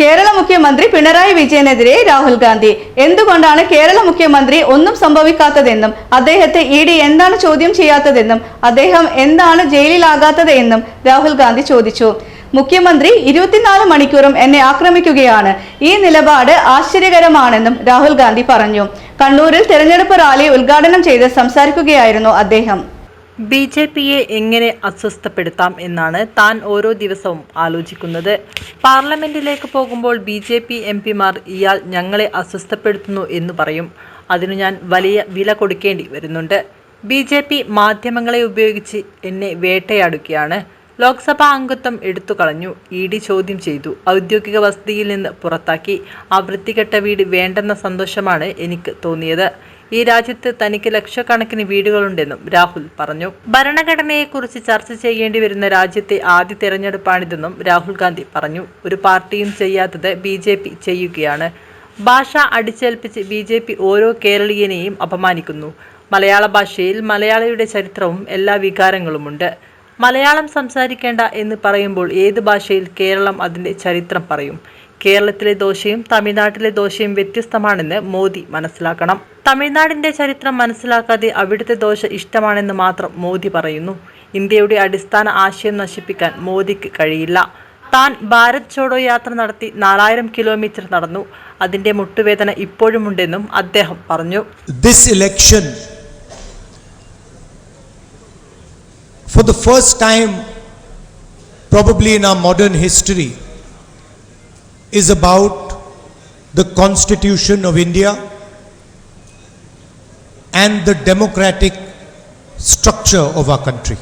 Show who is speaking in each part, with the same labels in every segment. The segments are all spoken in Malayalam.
Speaker 1: കേരള മുഖ്യമന്ത്രി പിണറായി വിജയനെതിരെ രാഹുൽ ഗാന്ധി. എന്തുകൊണ്ടാണ് കേരള മുഖ്യമന്ത്രി ഒന്നും സംഭവിക്കാത്തതെന്നും അദ്ദേഹത്തെ ഇ ഡി എന്താണ് ചോദ്യം ചെയ്യാത്തതെന്നും അദ്ദേഹം എന്താണ് ജയിലിലാകാത്തത് എന്നും രാഹുൽ ഗാന്ധി ചോദിച്ചു. മുഖ്യമന്ത്രി ഇരുപത്തിനാല് മണിക്കൂറും എന്നെ ആക്രമിക്കുകയാണ്. ഈ നിലപാട് ആശ്ചര്യകരമാണെന്നും രാഹുൽ ഗാന്ധി പറഞ്ഞു. കണ്ണൂരിൽ തെരഞ്ഞെടുപ്പ് റാലി ഉദ്ഘാടനം ചെയ്ത് സംസാരിക്കുകയായിരുന്നു അദ്ദേഹം.
Speaker 2: ബി ജെ പിയെ എങ്ങനെ അസ്വസ്ഥപ്പെടുത്താം എന്നാണ് താൻ ഓരോ ദിവസവും ആലോചിക്കുന്നത്. പാർലമെന്റിലേക്ക് പോകുമ്പോൾ ബി ജെ പി എം പിമാർ ഇയാൾ ഞങ്ങളെ അസ്വസ്ഥപ്പെടുത്തുന്നു എന്ന് പറയും. അതിനു ഞാൻ വലിയ വില കൊടുക്കേണ്ടി വരുന്നുണ്ട്. ബി ജെ പി മാധ്യമങ്ങളെ ഉപയോഗിച്ച് എന്നെ വേട്ടയാടുകയാണ്. ലോക്സഭാ അംഗത്വം എടുത്തു കളഞ്ഞു ഇ ഡി ചോദ്യം ചെയ്തു. ഔദ്യോഗിക വസതിയിൽ നിന്ന് പുറത്താക്കി. ആ വൃത്തികെട്ട വീട് വേണ്ടെന്ന സന്തോഷമാണ് എനിക്ക് തോന്നിയത്. ഈ രാജ്യത്ത് തനിക്ക് ലക്ഷക്കണക്കിന് വീടുകളുണ്ടെന്നും രാഹുൽ പറഞ്ഞു. ഭരണഘടനയെക്കുറിച്ച് ചർച്ച ചെയ്യേണ്ടി വരുന്ന രാജ്യത്തെ ആദ്യ തെരഞ്ഞെടുപ്പാണിതെന്നും രാഹുൽ ഗാന്ധി പറഞ്ഞു. ഒരു പാർട്ടിയും ചെയ്യാത്തത് ബി ചെയ്യുകയാണ്. ഭാഷ അടിച്ചേൽപ്പിച്ച് ബി ജെ പി ഓരോ കേരളീയനെയും അപമാനിക്കുന്നു. മലയാള ഭാഷയിൽ മലയാളിയുടെ ചരിത്രവും എല്ലാ വികാരങ്ങളുമുണ്ട്. മലയാളം സംസാരിക്കേണ്ട എന്ന് പറയുമ്പോൾ ഏത് ഭാഷയിൽ കേരളം അതിന്റെ ചരിത്രം പറയും? കേരളത്തിലെ ദോശയും തമിഴ്നാട്ടിലെ ദോശയും വ്യത്യസ്തമാണെന്ന് മോദി മനസ്സിലാക്കണം. തമിഴ്നാടിന്റെ ചരിത്രം മനസ്സിലാക്കാതെ അവിടുത്തെ ദോശ ഇഷ്ടമാണെന്ന് മാത്രം മോദി പറയുന്നു. ഇന്ത്യയുടെ അടിസ്ഥാന ആശയം നശിപ്പിക്കാൻ മോദിക്ക് കഴിയില്ല. താൻ ഭാരത് ചോഡോ യാത്ര നടത്തി നാലായിരം കിലോമീറ്റർ നടന്നു. അതിന്റെ മുട്ടുവേദന ഇപ്പോഴുമുണ്ടെന്നും അദ്ദേഹം പറഞ്ഞു.
Speaker 3: This election, for the first time, probably in our modern history, is about the Constitution of India and the democratic structure of our country.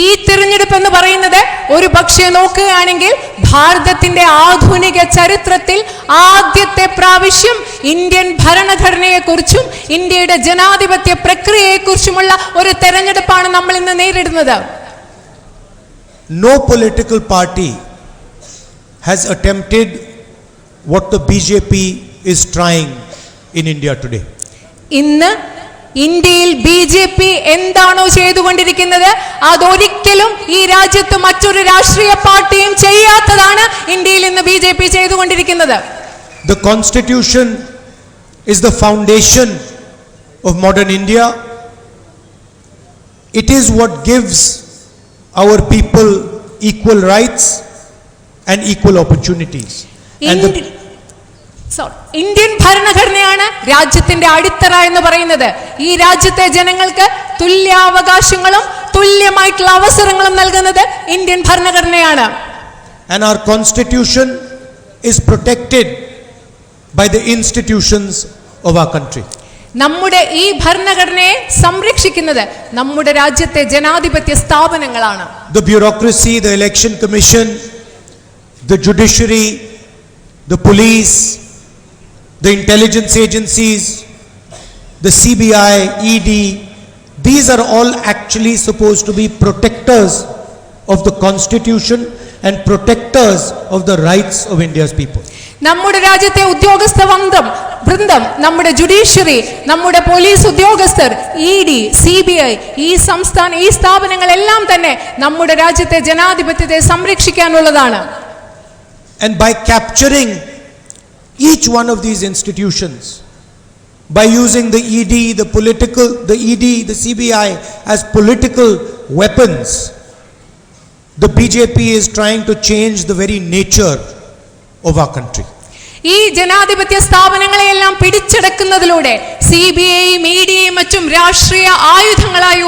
Speaker 4: ഈ തിരഞ്ഞെടുപ്പ് എന്ന് പറയുന്നത് ഒരു പക്ഷേ നോക്കുകയാണെങ്കിൽ ഭാരതത്തിന്റെ ആധുനിക ചരിത്രത്തിൽ ആദ്യത്തെ പ്രാവശ്യം ഇന്ത്യൻ ഭരണഘടനയെക്കുറിച്ചും ഇന്ത്യയുടെ ജനാധിപത്യ പ്രക്രിയയെക്കുറിച്ചുമുള്ള ഒരു തെരഞ്ഞെടുപ്പാണ് നമ്മൾ ഇന്ന് നേരിടുന്നത്
Speaker 3: No political party has attempted what the BJP is trying in India today.
Speaker 4: ഇന്ന് ഇന്ത്യയിൽ ബി ജെ പി എന്താണോ ചെയ്തുകൊണ്ടിരിക്കുന്നത് അതൊരിക്കലും ഈ രാജ്യത്ത് മറ്റൊരു രാഷ്ട്രീയ പാർട്ടിയും ചെയ്യാത്തതാണ് ഇന്ത്യയിൽ ഇന്ന് ബി ജെ പി ചെയ്തുകൊണ്ടിരിക്കുന്നത്
Speaker 3: The Constitution is the foundation of modern India. It is what gives our people equal rights and equal opportunities. And the,
Speaker 4: Sorry. Indian ഭരണഘടനയാണ് രാജ്യത്തിന്റെ അടിത്തറ എന്ന് പറയുന്നത് ഈ രാജ്യത്തെ ജനങ്ങൾക്ക് തുല്യാവകാശങ്ങളും തുല്യമായിട്ടുള്ള അവസരങ്ങളും നൽകുന്നത് ഇന്ത്യൻ ഭരണഘടനയാണ്
Speaker 3: and our Constitution is protected by the institutions of our country.
Speaker 4: നമ്മുടെ ഈ ഭരണഘടനയെ സംരക്ഷിക്കുന്നത് നമ്മുടെ രാജ്യത്തെ ജനാധിപത്യ സ്ഥാപനങ്ങളാണ്
Speaker 3: the bureaucracy the election commission the judiciary, the police, the intelligence agencies, the CBI, ED, these are all actually supposed to be protectors of the constitution and protectors of the rights of India's people.
Speaker 4: നമ്മുടെ രാജ്യത്തെ ഉദ്യോഗസ്ഥ വൃന്ദം വൃന്ദം നമ്മുടെ ജുഡീഷ്യറി നമ്മുടെ പോലീസ് ഉദ്യോഗസ്ഥർ E D C B I ഈ സംസ്ഥാന ഈ സ്ഥാപനങ്ങളെല്ലാം തന്നെ നമ്മുടെ രാജ്യത്തെ ജനാധിപത്യത്തെ സംരക്ഷിക്കാനുള്ളതാണ്
Speaker 3: And by capturing each one of these institutions, by using the ED, the political, the ED, the CBI as political weapons, the BJP is trying to change the very nature of our country.
Speaker 4: ഈ ജനാധിപത്യ സ്ഥാപനങ്ങളെയെല്ലാം പിടിച്ചെടുക്കുന്നതിലൂടെ സി ബി ഐയും ഇ ഡിയും മറ്റും രാഷ്ട്രീയ ആയുധങ്ങളായി